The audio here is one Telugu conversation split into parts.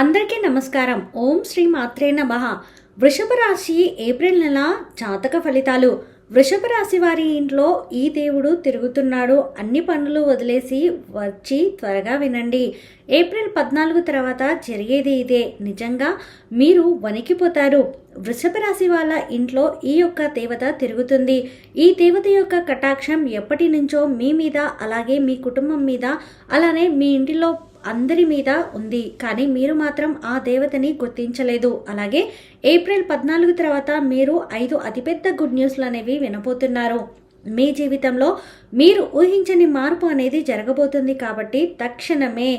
అందరికీ నమస్కారం. ఓం శ్రీ మాత్రే నమ. వృషభ రాశి ఏప్రిల్ నెల జాతక ఫలితాలు. వృషభ రాశి వారి ఇంట్లో ఈ దేవుడు తిరుగుతున్నాడు. అన్ని పనులు వదిలేసి వచ్చి త్వరగా వినండి. ఏప్రిల్ పద్నాలుగు తర్వాత జరిగేది ఇదే. నిజంగా మీరు వణికిపోతారు. వృషభ రాశి వాళ్ళ ఇంట్లో ఈ యొక్క దేవత తిరుగుతుంది. ఈ దేవత యొక్క కటాక్షం ఎప్పటి నుంచో మీ మీద అలాగే మీ కుటుంబం మీద అలానే మీ ఇంటిలో అందరి మీద ఉంది. కానీ మీరు మాత్రం ఆ దేవతని గుర్తించలేదు. అలాగే ఏప్రిల్ పద్నాలుగు తర్వాత మీరు ఐదు అతిపెద్ద గుడ్ న్యూస్లు అనేవి వినబోతున్నారు. మీ జీవితంలో మీరు ఊహించని మార్పు అనేది జరగబోతుంది కాబట్టి తక్షణమే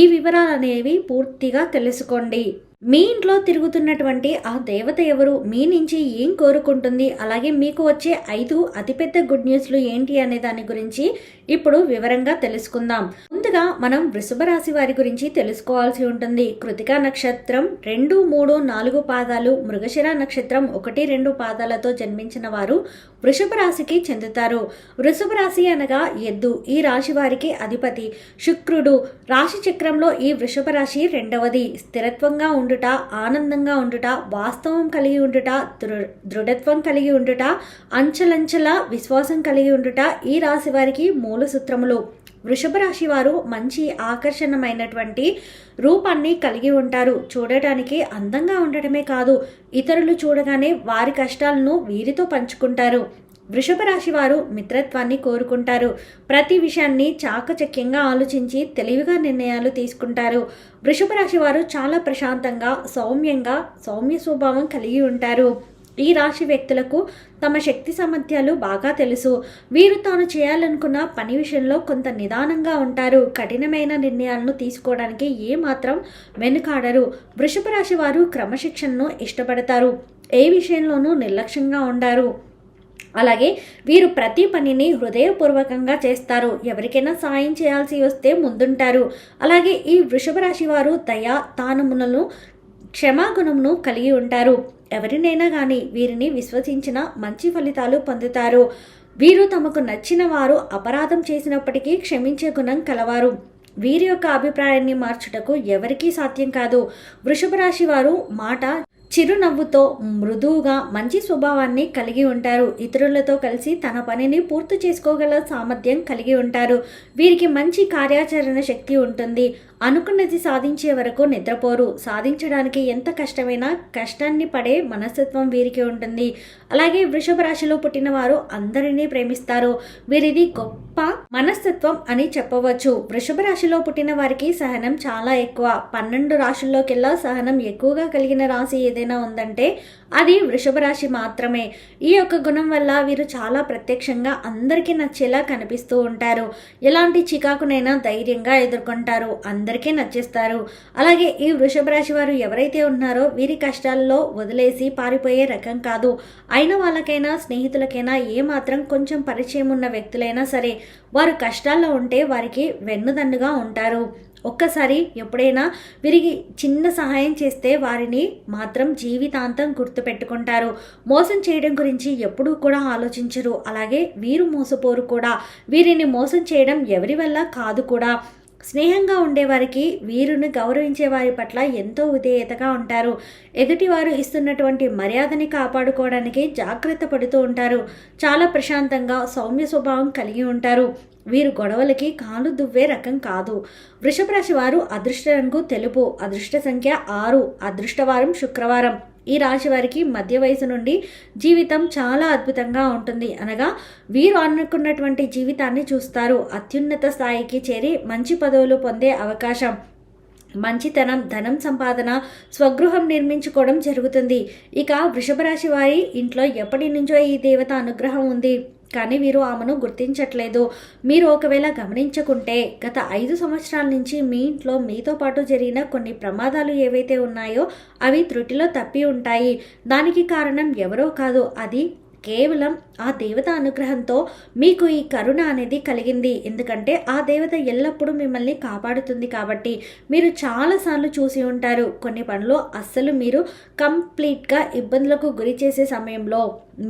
ఈ వివరాలు అనేవి పూర్తిగా తెలుసుకోండి. మీ ఇంట్లో తిరుగుతున్నటువంటి ఆ దేవత ఎవరు? మీ నుంచి ఏం కోరుకుంటుంది? అలాగే మీకు వచ్చే ఐదు అతిపెద్ద గుడ్ న్యూస్లు ఏంటి అనే దాని గురించి ఇప్పుడు వివరంగా తెలుసుకుందాం. ముందుగా మనం వృషభ రాశి వారి గురించి తెలుసుకోవాల్సి ఉంటుంది. కృతికా నక్షత్రం రెండు మూడు నాలుగు పాదాలు మృగశిర నక్షత్రం ఒకటి రెండు పాదాలతో జన్మించిన వారు వృషభ రాశికి చెందుతారు. వృషభ రాశి అనగా ఎద్దు ఈ రాశి వారికి అధిపతి. శుక్రుడు రాశి చక్రంలో ఈ వృషభ రాశి రెండవది. స్థిరత్వంగా ఉండుట ఆనందంగా ఉండుట వాస్తవం కలిగి ఉండుట దృ దృఢత్వం కలిగి ఉండుట అంచెలంచెల విశ్వాసం కలిగి ఉండుట ఈ రాశి వారికి మూల సూత్రములు. వృషభ రాశి వారు మంచి ఆకర్షణమైనటువంటి రూపాన్ని కలిగి ఉంటారు. చూడటానికి అందంగా ఉండటమే కాదు ఇతరులు చూడగానే వారి కష్టాలను వీరితో పంచుకుంటారు. వృషభ రాశి వారు మిత్రత్వాన్ని కోరుకుంటారు. ప్రతి విషయాన్ని చాకచక్యంగా ఆలోచించి తెలివిగా నిర్ణయాలు తీసుకుంటారు. వృషభ రాశి వారు చాలా ప్రశాంతంగా సౌమ్యంగా సౌమ్య స్వభావం కలిగి ఉంటారు. ఈ రాశి వ్యక్తులకు తమ శక్తి సామర్థ్యాలు బాగా తెలుసు. వీరు తాను చేయాలనుకున్న పని విషయంలో కొంత నిదానంగా ఉంటారు. కఠినమైన నిర్ణయాలను తీసుకోవడానికి ఏమాత్రం వెనుకాడరు. వృషభ రాశి వారు క్రమశిక్షణను ఇష్టపడతారు. ఏ విషయంలోనూ నిర్లక్ష్యంగా ఉండారు. అలాగే వీరు ప్రతి పనిని హృదయపూర్వకంగా చేస్తారు. ఎవరికైనా సాయం చేయాల్సి వస్తే ముందుంటారు. అలాగే ఈ వృషభ రాశి వారు దయా తానములను క్షమాగుణమును కలిగి ఉంటారు. ఎవరినైనా కానీ వీరిని విశ్వసించిన మంచి ఫలితాలు పొందుతారు. వీరు తమకు నచ్చిన వారు అపరాధం చేసినప్పటికీ క్షమించే గుణం కలవారు. వీరి యొక్క అభిప్రాయాన్ని మార్చుటకు ఎవరికీ సాధ్యం కాదు. వృషభ రాశి వారు మాట చిరునవ్వుతో మృదువుగా మంచి స్వభావాన్ని కలిగి ఉంటారు. ఇతరులతో కలిసి తన పనిని పూర్తి చేసుకోగల సామర్థ్యం కలిగి ఉంటారు. వీరికి మంచి కార్యాచరణ శక్తి ఉంటుంది. అనుకున్నది సాధించే వరకు నిద్రపోరు. సాధించడానికి ఎంత కష్టమైనా కష్టాన్ని పడే మనస్తత్వం వీరికి ఉంటుంది. అలాగే వృషభ రాశిలో పుట్టిన వారు అందరినీ ప్రేమిస్తారు. వీరిది గొప్ప మనస్తత్వం అని చెప్పవచ్చు. వృషభ రాశిలో పుట్టిన వారికి సహనం చాలా ఎక్కువ. పన్నెండు రాశుల్లోకెల్లా సహనం ఎక్కువగా కలిగిన రాశి ఏదైనా ఉందంటే అది వృషభ రాశి మాత్రమే. ఈ యొక్క గుణం వల్ల వీరు చాలా ప్రత్యక్షంగా అందరికీ నచ్చేలా కనిపిస్తూ ఉంటారు. ఎలాంటి చికాకునైనా ధైర్యంగా ఎదుర్కొంటారు. అందరికీ నచ్చేస్తారు. అలాగే ఈ వృషభ రాశి వారు ఎవరైతే ఉన్నారో వీరి కష్టాల్లో వదిలేసి పారిపోయే రకం కాదు. అయిన వాళ్ళకైనా స్నేహితులకైనా ఏమాత్రం కొంచెం పరిచయం ఉన్న వ్యక్తులైనా సరే వారు కష్టాల్లో ఉంటే వారికి వెన్నుదన్నుగా ఉంటారు. ఒక్కసారి ఎప్పుడైనా వీరికి చిన్న సహాయం చేస్తే వారిని మాత్రం జీవితాంతం గుర్తుపెట్టుకుంటారు. మోసం చేయడం గురించి ఎప్పుడూ కూడా ఆలోచించరు. అలాగే వీరు మోసపోరు కూడా. వీరిని మోసం చేయడం ఎవరి వల్ల కాదు కూడా. స్నేహంగా ఉండేవారికి వీరుని గౌరవించే వారి పట్ల ఎంతో విధేయతగా ఉంటారు. ఎదుటివారు ఇస్తున్నటువంటి మర్యాదని కాపాడుకోవడానికి జాగ్రత్త పడుతూ ఉంటారు. చాలా ప్రశాంతంగా సౌమ్య స్వభావం కలిగి ఉంటారు. వీరు గొడవలకి కాలు దువ్వే రకం కాదు. వృషభ రాశి వారు అదృష్ట రంగు తెలుపు అదృష్ట సంఖ్య ఆరు అదృష్టవారం శుక్రవారం. ఈ రాశి వారికి మధ్య వయసు నుండి జీవితం చాలా అద్భుతంగా ఉంటుంది. అనగా వీరు అనుకున్నటువంటి జీవితాన్ని చూస్తారు. అత్యున్నత స్థాయికి చేరి మంచి పదవులు పొందే అవకాశం మంచితనం ధనం సంపాదన స్వగృహం నిర్మించుకోవడం జరుగుతుంది. ఇక వృషభ రాశి వారి ఇంట్లో ఎప్పటి నుంచో ఈ దేవత అనుగ్రహం ఉంది. కానీ వీరు ఆమెను గుర్తించట్లేదు. మీరు ఒకవేళ గమనించుకుంటే గత ఐదు సంవత్సరాల నుంచి మీ ఇంట్లో మీతో పాటు జరిగిన కొన్ని ప్రమాదాలు ఏవైతే ఉన్నాయో అవి త్రుటిలో తప్పి ఉంటాయి. దానికి కారణం ఎవరో కాదు. అది కేవలం ఆ దేవత అనుగ్రహంతో మీకు ఈ కరుణ అనేది కలిగింది. ఎందుకంటే ఆ దేవత ఎల్లప్పుడూ మిమ్మల్ని కాపాడుతుంది కాబట్టి మీరు చాలాసార్లు చూసి ఉంటారు. కొన్ని పనులు అస్సలు మీరు కంప్లీట్గా ఇబ్బందులకు గురి చేసే సమయంలో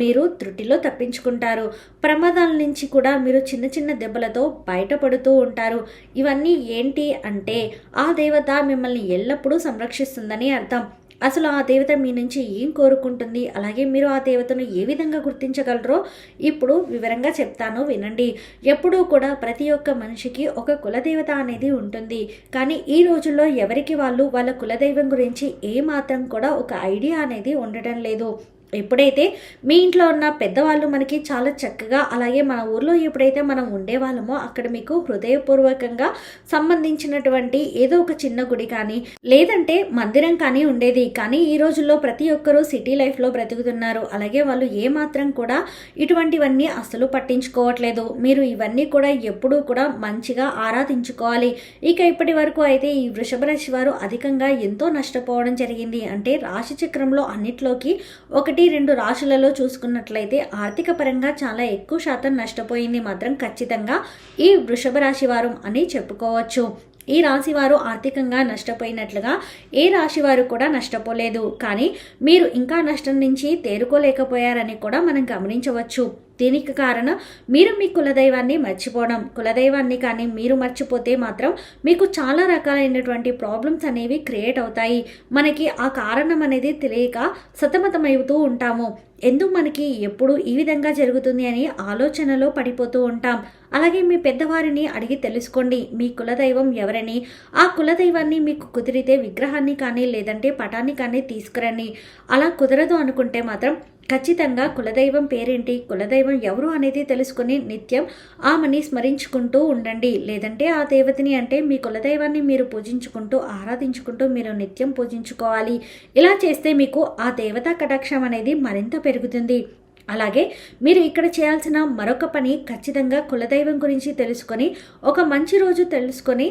మీరు త్రుటిలో తప్పించుకుంటారు. ప్రమాదాల నుంచి కూడా మీరు చిన్న చిన్న దెబ్బలతో బయటపడుతూ ఉంటారు. ఇవన్నీ ఏంటి అంటే ఆ దేవత మిమ్మల్ని ఎల్లప్పుడూ సంరక్షిస్తుందని అర్థం. అసలు ఆ దేవత మీ నుంచి ఏం కోరుకుంటుంది? అలాగే మీరు ఆ దేవతను ఏ విధంగా గుర్తించగలరో ఇప్పుడు వివరంగా చెప్తాను వినండి. ఎప్పుడూ కూడా ప్రతి ఒక్క మనిషికి ఒక కులదేవత అనేది ఉంటుంది. కానీ ఈ రోజుల్లో ఎవరికి వాళ్ళు వాళ్ళ కులదైవం గురించి ఏమాత్రం కూడా ఒక ఐడియా అనేది ఉండటం లేదు. ఎప్పుడైతే మీ ఇంట్లో ఉన్న పెద్దవాళ్ళు మనకి చాలా చక్కగా అలాగే మన ఊర్లో ఎప్పుడైతే మనం ఉండేవాళ్ళమో అక్కడ మీకు హృదయపూర్వకంగా సంబంధించినటువంటి ఏదో ఒక చిన్న గుడి కానీ లేదంటే మందిరం కానీ ఉండేది. కానీ ఈ రోజుల్లో ప్రతి ఒక్కరూ సిటీ లైఫ్లో బ్రతుకుతున్నారు. అలాగే వాళ్ళు ఏమాత్రం కూడా ఇటువంటివన్నీ అస్సలు పట్టించుకోవట్లేదు. మీరు ఇవన్నీ కూడా ఎప్పుడూ కూడా మంచిగా ఆరాధించుకోవాలి. ఇక ఇప్పటి వరకు అయితే ఈ వృషభ రాశి వారు అధికంగా ఎంతో నష్టపోవడం జరిగింది. అంటే రాశి చక్రంలో అన్నిట్లోకి ఒకటి రెండు రాశులలో చూసుకున్నట్లయితే ఆర్థిక పరంగా చాలా ఎక్కువ శాతం నష్టపోయింది మాత్రం ఖచ్చితంగా ఈ వృషభ రాశి వారు అని చెప్పుకోవచ్చు. ఈ రాశి వారు ఆర్థికంగా నష్టపోయినట్లుగా ఏ రాశివారు కూడా నష్టపోలేదు. కానీ మీరు ఇంకా నష్టం నుంచి తేరుకోలేకపోయారని కూడా మనం గమనించవచ్చు. దీనికి కారణం మీరు మీ కులదైవాన్ని మర్చిపోవడం. కులదైవాన్ని కానీ మీరు మర్చిపోతే మాత్రం మీకు చాలా రకాలైనటువంటి ప్రాబ్లమ్స్ అనేవి క్రియేట్ అవుతాయి. మనకి ఆ కారణం అనేది తెలియక సతమతమవుతూ ఉంటాము. ఎందుకు మనకి ఎప్పుడు ఈ విధంగా జరుగుతుంది అని ఆలోచనలో పడిపోతూ ఉంటాం. అలాగే మీ పెద్దవారిని అడిగి తెలుసుకోండి. మీ కులదైవం ఎవరని? ఆ కులదైవాన్ని మీకు కుదిరితే విగ్రహాన్ని కానీ లేదంటే పటాన్ని కానీ తీసుకురండి. అలా కుదరదు అనుకుంటే మాత్రం ఖచ్చితంగా కులదైవం పేరేంటి? కులదైవం ఎవరు అనేది తెలుసుకుని నిత్యం ఆమెని స్మరించుకుంటూ ఉండండి. లేదంటే ఆ దేవతని అంటే మీ కులదైవాన్ని మీరు పూజించుకుంటూ ఆరాధించుకుంటూ మీరు నిత్యం పూజించుకోవాలి. ఇలా చేస్తే మీకు ఆ దేవతా కటాక్షం అనేది మరింత పెరుగుతుంది. అలాగే మీరు ఇక్కడ చేయాల్సిన మరొక పని ఖచ్చితంగా కులదైవం గురించి తెలుసుకొని ఒక మంచి రోజు తెలుసుకొని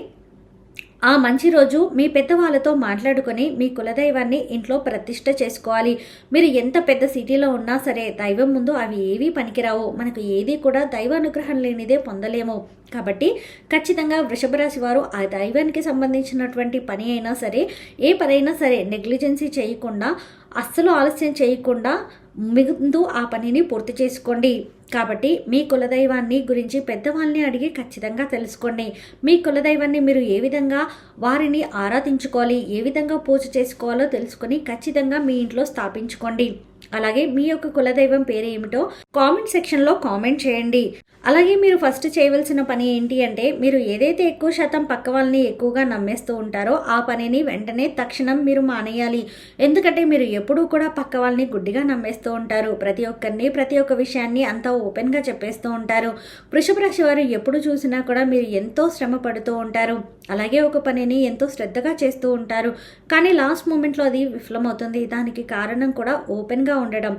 ఆ మంచి రోజు మీ పెద్దవాళ్ళతో మాట్లాడుకొని మీ కులదైవాన్ని ఇంట్లో ప్రతిష్ట చేసుకోవాలి. మీరు ఎంత పెద్ద సిటీలో ఉన్నా సరే దైవం ముందు అవి ఏవీ పనికిరావు. మనకు ఏది కూడా దైవానుగ్రహం లేనిదే పొందలేము. కాబట్టి ఖచ్చితంగా వృషభ రాశి వారు ఆ దైవానికి సంబంధించినటువంటి పని అయినా సరే ఏ పనైనా సరే నెగ్లిజెన్సీ చేయకుండా అస్సలు ఆలస్యం చేయకుండా ముందు ఆ పనిని పూర్తి చేసుకోండి. కాబట్టి మీ కులదైవాన్ని గురించి పెద్దవాళ్ళని అడిగి ఖచ్చితంగా తెలుసుకోండి. మీ కులదైవాన్ని మీరు ఏ విధంగా వారిని ఆరాధించుకోవాలి ఏ విధంగా పూజ చేసుకోవాలో తెలుసుకొని ఖచ్చితంగా మీ ఇంట్లో స్థాపించుకోండి. అలాగే మీ యొక్క కులదైవం పేరు ఏమిటో కామెంట్ సెక్షన్లో కామెంట్ చేయండి. అలాగే మీరు ఫస్ట్ చేయవలసిన పని ఏంటి అంటే మీరు ఏదైతే ఎక్కువ శాతం పక్క వాళ్ళని ఎక్కువగా నమ్మేస్తూ ఉంటారో ఆ పనిని వెంటనే తక్షణం మీరు మానేయాలి. ఎందుకంటే మీరు ఎప్పుడూ కూడా పక్క వాళ్ళని గుడ్డిగా నమ్మేస్తూ ఉంటారు. ప్రతి ఒక్కరిని ప్రతి ఒక్క విషయాన్ని అంతా ఓపెన్గా చెప్పేస్తూ ఉంటారు. వృషభ రాశి వారు ఎప్పుడు చూసినా కూడా మీరు ఎంతో శ్రమ పడుతూ ఉంటారు. అలాగే ఒక పనిని ఎంతో శ్రద్ధగా చేస్తూ ఉంటారు. కానీ లాస్ట్ మూమెంట్లో అది విఫలమవుతుంది. దానికి కారణం కూడా ఓపెన్గా ఉండడం.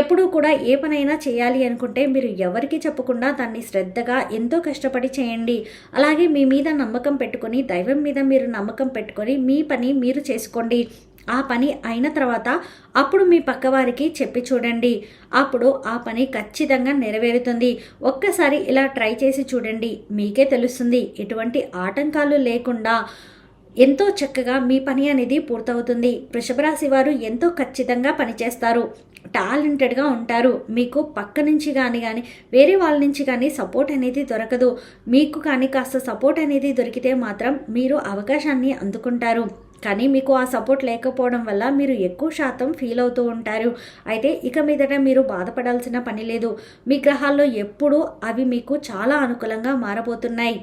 ఎప్పుడూ కూడా ఏ పనైనా చేయాలి అనుకుంటే మీరు ఎవరికి చెప్పకుండా దాన్ని శ్రద్ధగా ఎంతో కష్టపడి చేయండి. అలాగే మీ మీద నమ్మకం పెట్టుకొని దైవం మీద మీరు నమ్మకం పెట్టుకొని మీ పని మీరు చేసుకోండి. ఆ పని అయిన తర్వాత అప్పుడు మీ పక్కవారికి చెప్పి చూడండి. అప్పుడు ఆ పని ఖచ్చితంగా నెరవేరుతుంది. ఒక్కసారి ఇలా ట్రై చేసి చూడండి. మీకే తెలుస్తుంది. ఎటువంటి ఆటంకాలు లేకుండా ఎంతో చక్కగా మీ పని అనేది పూర్తవుతుంది. వృషభరాశి వారు ఎంతో ఖచ్చితంగా పనిచేస్తారు. టాలెంటెడ్గా ఉంటారు. మీకు పక్క నుంచి కానీ కానీ వేరే వాళ్ళ నుంచి కానీ సపోర్ట్ అనేది దొరకదు. మీకు కానీ కాస్త సపోర్ట్ అనేది దొరికితే మాత్రం మీరు అవకాశాన్ని అందుకుంటారు. కానీ మీకు ఆ సపోర్ట్ లేకపోవడం వల్ల మీరు ఎక్కువ శాతం ఫీల్ అవుతూ ఉంటారు. అయితే ఇక మీదట మీరు బాధపడాల్సిన పని లేదు. మీ గ్రహాల్లో ఎప్పుడూ అవి మీకు చాలా అనుకూలంగా మారబోతున్నాయి.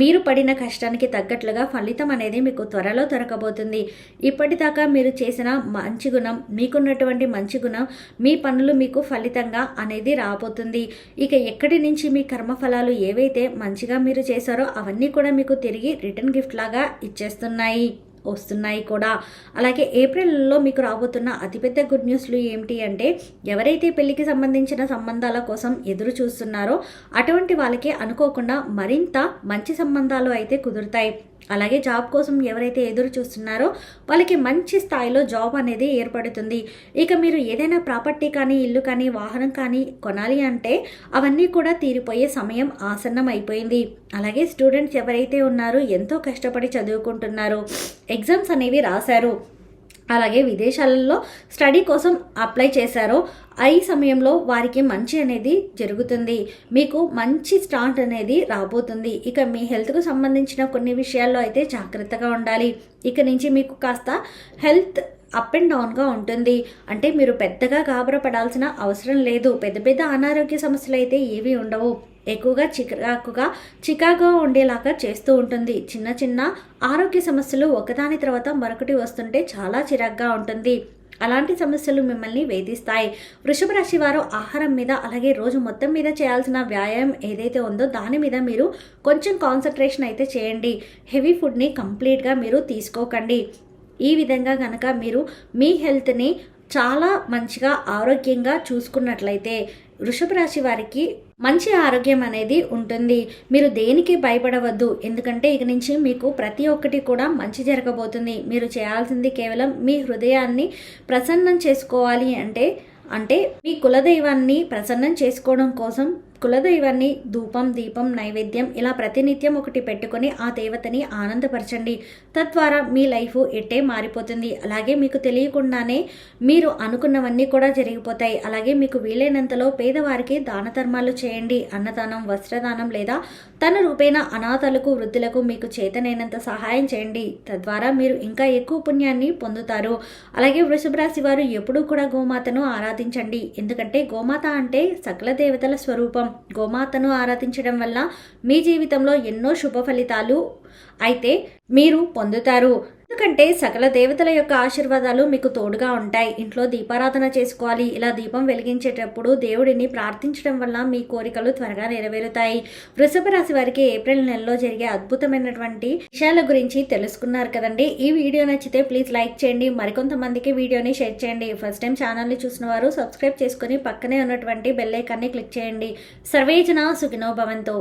మీరు పడిన కష్టానికి తగ్గట్లుగా ఫలితం అనేది మీకు త్వరలో దొరకబోతుంది. ఇప్పటిదాకా మీరు చేసిన మంచి గుణం మీకున్నటువంటి మంచి గుణం మీ పనులు మీకు ఫలితంగా అనేది రాబోతుంది. ఇక ఎక్కడి నుంచి మీ కర్మఫలాలు ఏవైతే మంచిగా మీరు చేశారో అవన్నీ కూడా మీకు తిరిగి రిటర్న్ గిఫ్ట్ లాగా ఇచ్చేస్తున్నాయి. వస్తున్నాయి కూడా. అలాగే ఏప్రిల్లో మీకు రాబోతున్న అతిపెద్ద గుడ్ న్యూస్లు ఏమిటి అంటే ఎవరైతే పెళ్ళికి సంబంధించిన సంబంధాల కోసం ఎదురు చూస్తున్నారో అటువంటి వాళ్ళకి అనుకోకుండా మరింత మంచి సంబంధాలు అయితే కుదురుతాయి. అలాగే జాబ్ కోసం ఎవరైతే ఎదురు చూస్తున్నారో వాళ్ళకి మంచి స్థాయిలో జాబ్ అనేది ఏర్పడుతుంది. ఇక మీరు ఏదైనా ప్రాపర్టీ కానీ ఇల్లు కానీ వాహనం కానీ కొనాలి అంటే అవన్నీ కూడా తీరిపోయే సమయం ఆసన్నం అయిపోయింది అలాగే స్టూడెంట్స్ ఎవరైతే ఉన్నారో ఎంతో కష్టపడి చదువుకుంటున్నారు. ఎగ్జామ్స్ అనేవి రాశారు. అలాగే విదేశాలలో స్టడీ కోసం అప్లై చేశారో. ఈ సమయంలో వారికి మంచి అనేది జరుగుతుంది. మీకు మంచి స్టార్ట్ అనేది రాబోతుంది. ఇక మీ హెల్త్కు సంబంధించిన కొన్ని విషయాల్లో అయితే జాగ్రత్తగా ఉండాలి. ఇక నుంచి మీకు కాస్త హెల్త్ అప్ అండ్ డౌన్గా ఉంటుంది. అంటే మీరు పెద్దగా గాబరపడాల్సిన అవసరం లేదు. పెద్ద పెద్ద అనారోగ్య సమస్యలు అయితే ఏవి ఉండవు. ఎక్కువగా చికాకుగా చికాకుగా ఉండేలాగా చేస్తూ ఉంటుంది. చిన్న చిన్న ఆరోగ్య సమస్యలు ఒకదాని తర్వాత మరొకటి వస్తుంటే చాలా చిరాగ్గా ఉంటుంది. అలాంటి సమస్యలు మిమ్మల్ని వేధిస్తాయి. వృషభ రాశి వారు ఆహారం మీద అలాగే రోజు మొత్తం మీద చేయాల్సిన వ్యాయామం ఏదైతే ఉందో దాని మీద మీరు కొంచెం కాన్సన్ట్రేషన్ అయితే చేయండి. హెవీ ఫుడ్ని కంప్లీట్గా మీరు తీసుకోకండి. ఈ విధంగా కనుక మీరు మీ హెల్త్ని చాలా మంచిగా ఆరోగ్యంగా చూసుకున్నట్లయితే వృషభ రాశి వారికి మంచి ఆరోగ్యం అనేది ఉంటుంది. మీరు దేనికి భయపడవద్దు. ఎందుకంటే ఇక నుంచి మీకు ప్రతి ఒక్కటి కూడా మంచి జరగబోతుంది. మీరు చేయాల్సింది కేవలం మీ హృదయాన్ని ప్రసన్నం చేసుకోవాలి అంటే అంటే మీ కులదైవాన్ని ప్రసన్నం చేసుకోవడం కోసం కులదైవాన్ని ధూపం దీపం నైవేద్యం ఇలా ప్రతినిత్యం ఒకటి పెట్టుకొని ఆ దేవతని ఆనందపరచండి. తద్వారా మీ లైఫ్ ఎట్టే మారిపోతుంది. అలాగే మీకు తెలియకుండానే మీరు అనుకున్నవన్నీ కూడా జరిగిపోతాయి. అలాగే మీకు వీలైనంతలో పేదవారికి దాన ధర్మాలు చేయండి. అన్నదానం వస్త్రదానం లేదా తన రూపేణ అనాథలకు వృద్ధులకు మీకు చేతనైనంత సహాయం చేయండి. తద్వారా మీరు ఇంకా ఎక్కువ పుణ్యాన్ని పొందుతారు. అలాగే వృషభ రాశి వారు ఎప్పుడూ కూడా గోమాతను ఆరాధించండి. ఎందుకంటే గోమాత అంటే సకల దేవతల స్వరూపం. గోమాతను ఆరాధించడం వల్ల మీ జీవితంలో ఎన్నో శుభ ఫలితాలు అయితే మీరు పొందుతారు. ఎందుకంటే సకల దేవతల యొక్క ఆశీర్వాదాలు మీకు తోడుగా ఉంటాయి. ఇంట్లో దీపారాధన చేసుకోవాలి. ఇలా దీపం వెలిగించేటప్పుడు దేవుడిని ప్రార్థించడం వల్ల మీ కోరికలు త్వరగా నెరవేరుతాయి. వృషభ రాశి వారికి ఏప్రిల్ నెలలో జరిగే అద్భుతమైనటువంటి విషయాల గురించి తెలుసుకున్నారు కదండి. ఈ వీడియో నచ్చితే ప్లీజ్ లైక్ చేయండి. మరికొంతమందికి వీడియోని షేర్ చేయండి. ఫస్ట్ టైం ఛానల్ని చూసిన వారు సబ్స్క్రైబ్ చేసుకుని పక్కనే ఉన్నటువంటి బెల్లైకాన్ని క్లిక్ చేయండి. సర్వేజన సుఖినో భవంతో.